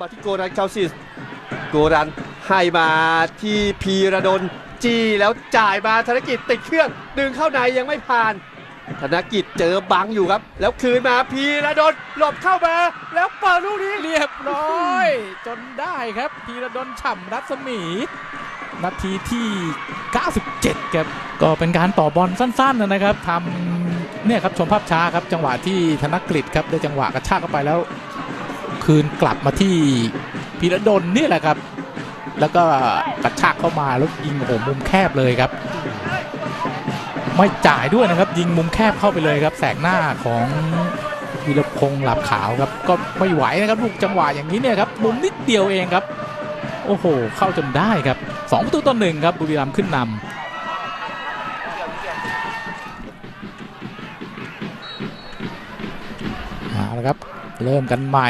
มาที่โกรันคาซิสโกรันให้มาที่พีระดลจีแล้วจ่ายมาธนกิจติดเครื่องดึงเข้าในยังไม่ผ่าน ธนกิจเจอบังอยู่ครับ แล้วคืนมาพีระดลหลบเข้ามา แล้วเปิดลูกนี้เรียบร้อย จนได้ครับพีระดลฉ่ำรัศมีนาทีที่ 97 ครับ ก็เป็นการต่อบอลสั้นๆนะครับทำเนี่ยครับชมภาพช้าครับจังหวะที่ธนกฤษครับได้จังหวะกระชากเข้าไปแล้ว คืนกลับมาที่พีระดลนี่แหละครับ แล้วก็กระชากเข้ามาแล้วยิงโหมุมแคบเลยครับ ไม่จ่ายด้วยนะครับ ยิงมุมแคบเข้าไปเลยครับ แสกหน้าของวีรพงษ์หลับขาวครับ ก็ไม่ไหวนะครับลูกจังหวะอย่างนี้เนี่ยครับมุมนิดเดียวเองครับ โอ้โห เข้าจนได้ครับสองประตูต่อหนึ่งครับบุรีรัมย์ขึ้นนำเอาละครับ เริ่มกันใหม่